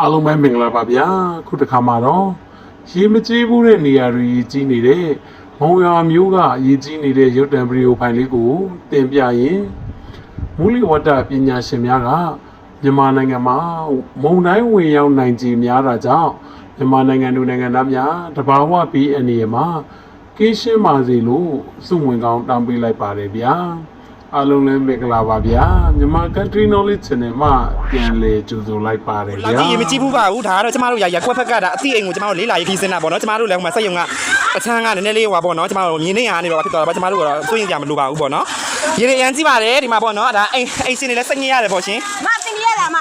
အားလုံးပဲမင်္ဂလာပါဗျာခုတစ်ခါမှာတော့ရေမကြီးဘူးတဲ့နေရာတွေရေကြီးနေတဲ့မုံရွာမျိုးကရေကြီးနေတဲ့ရုပ်တံဗီဒီယိုဖိုင်လေးကိုတင်ပြရင်မူလီဝတ္တပညာရှင်များကမြန်မာနိုင်ငံမှာမုံတိုင်းဝင်ရောက်နိုင်ကြီးများတာကြောင့်မြန်မာနိုင်ငံသူနိုင်ငံသားများတဘာဝပြီးအနေရမှာကင်းရှင်းပါစေလို့စုဝင်ကောင်းတောင်းပေးလိုက်ပါတယ်ဗျာ အားလုံးလည်းမင်္ဂလာပါဗျာမြန်မာ country knowledge channel မှာပြန်လည်ကြိုဆိုလိုက်ပါတယ်လောက်ဗျာကြီးရေမကြည့်ဘူးပါဘူးဒါကတော့ကျမတို့ရရကွက်ဖက်ကတာအတိအိမ်ကိုကျမတို့လေးလာရေးခီးစင်းတာပေါ့နော်ကျမတို့လည်းဟိုမှာစက်ယုံကအချမ်းကနည်းနည်းလေးဟိုပါပေါ့နော်ကျမတို့မြင်းနေရနေတော့ဖြစ်သွားတာပါကျမတို့ကတော့စိုးရင်ကြမလို့ပါဘူးပေါ့နော်ရေတွေအရန်ကြည့်ပါတယ်ဒီမှာပေါ့နော်ဒါအိမ်အိမ်စင်းနေလဲစိတ်ငြိရတယ်ပေါ့ရှင်မတင်ရတာမ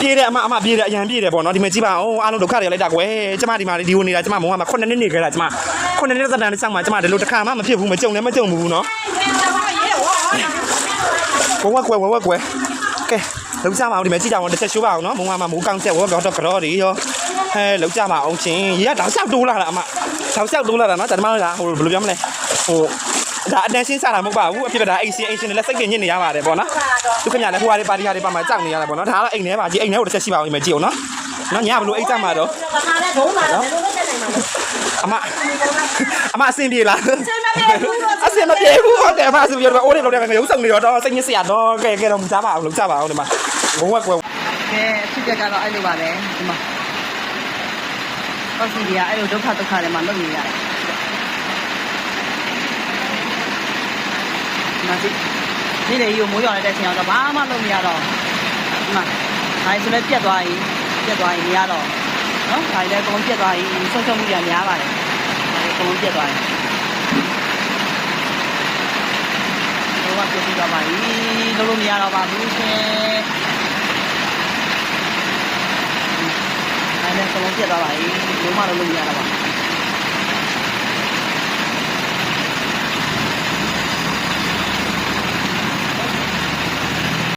ပြေးတယ်အမအမပြေးတယ်အရန်ပြေးတယ်ပေါ့နော်ဒီမှာကြည့်ပါအောင်အားလုံးဒုက္ခတွေလိုက်တာကွယ်ကျမဒီမှာဒီကိုနေတာကျမမုံကမှာ9နှစ်နေခဲ့တာကျမ9နှစ်သက်တမ်းတစ်ချောင်းမှာကျမဒီလိုတစ်ခါမှမဖြစ်ဘူးမကြုံလည်းမကြုံဘူးနော် ဝဝကွယ်ဝဝကွယ်ကဲလောက်ကြပါအောင်ဒီမှာကြည့်ကြအောင်တစ်ချက်ရှိုးပါအောင်နော်မုံကမှာမိုးကောင်းချက်ဝတော့တော့ကြောတွေရောဟဲလောက်ကြပါအောင်ချင်းရေကတောင်လျှောက်တိုးလာတာအမတောင်လျှောက်တိုးလာတာနော်ကျမတို့ကဟိုဘယ်လိုပြောမလဲဟိုဒါအတန်းရှင်းစားတာမဟုတ်ပါဘူးအဖြစ်ကဒါအိမ်စင်အိမ်စင်လည်းစိတ်ပြင်းညစ်နေရပါတယ်ပေါ့နော်သူခင်ဗျာလည်းဟိုဟာလေးပါတီဟာလေးပါမှာကြောက်နေရတာပေါ့နော်ဒါကတော့အိမ်ထဲပါကြီးအိမ်ထဲကိုတစ်ချက်ရှိပါအောင်ဒီမှာကြည့်အောင်နော်နော်ညဘလို့အိတ်ကြမှာတော့ပခါနဲ့ဒုံးလာတယ်ဘယ်လိုလုပ်နိုင်မှာလဲအမအမအဆင်ပြေလားစိတ်မပြေဘူးအဆင်မပြေဘူးဟုတ်တယ် အမအဆင်ပြေတော့အိုးလေးလောက်တယ်ငရုံးစုံနေတော့စိတ်ညစ်စရာတော့ကဲကဲတော့မစားပါအောင်လုံးစားပါအောင်ဒီမှာဘုံဝက်ကွယ်ကဲအဖြစ်ပြက်ကတော့အဲ့လိုပါပဲဒီမှာတော့စီဒီကအဲ့လိုဒုက္ခဒုက္ခတွေမှာလုပ်နေရတယ်ဒီမှာဒီဒီလေကြီးကိုမိုးရွာလိုက်တဲ့အချိန်တော့ဘာမှလုပ်မရတော့ဒီမှာဒါဆိုလည်းပြက်သွားရင်ပြက်သွားရင်မရတော့နော်ဒါလည်းအကုန်ပြက်သွားရင်ဆုံးရှုံးမှုတွေများပါတယ်ဒါလည်းအကုန်ပြက်သွားရင် တော့ပြက်ပြီးတော့ပါပြီလုံးလုံးမရတော့ပါဘူးရှင်အဲ့ဒါကလုံးပြတ်သွားပါပြီလုံးမလုံးလို့မရတော့ပါဘူး